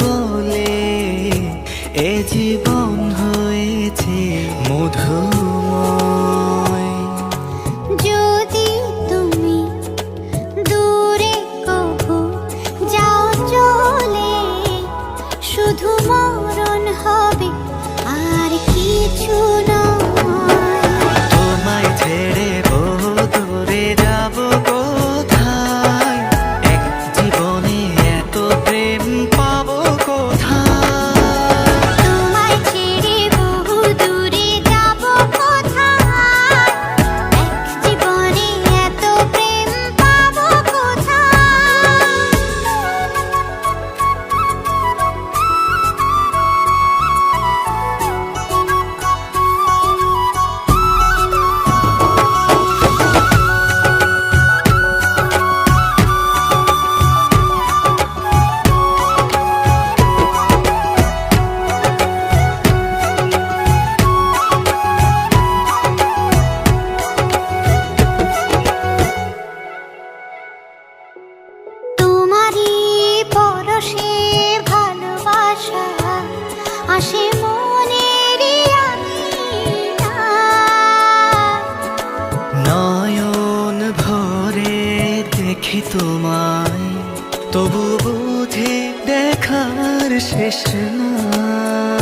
বলে এ জীবন হয়েছে যদি তুমি দূরে শুধু মরণ হবে আর কিছু না। তবু বুঝি দেখার শেষ না।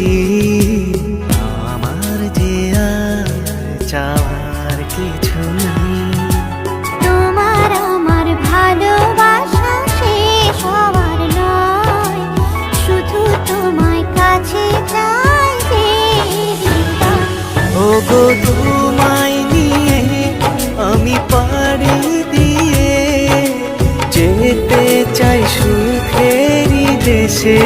পেয়েছি আমার যে আর চাওয়ার কিছু নেই। তোমার আমার ভালোবাসা শেষ হওয়ার নয়। শুধু তোমায় কাছে চাই ওগো তোমায় নিয়ে আমি পারি দিয়ে যেতে চাই সুখেরি দেশে।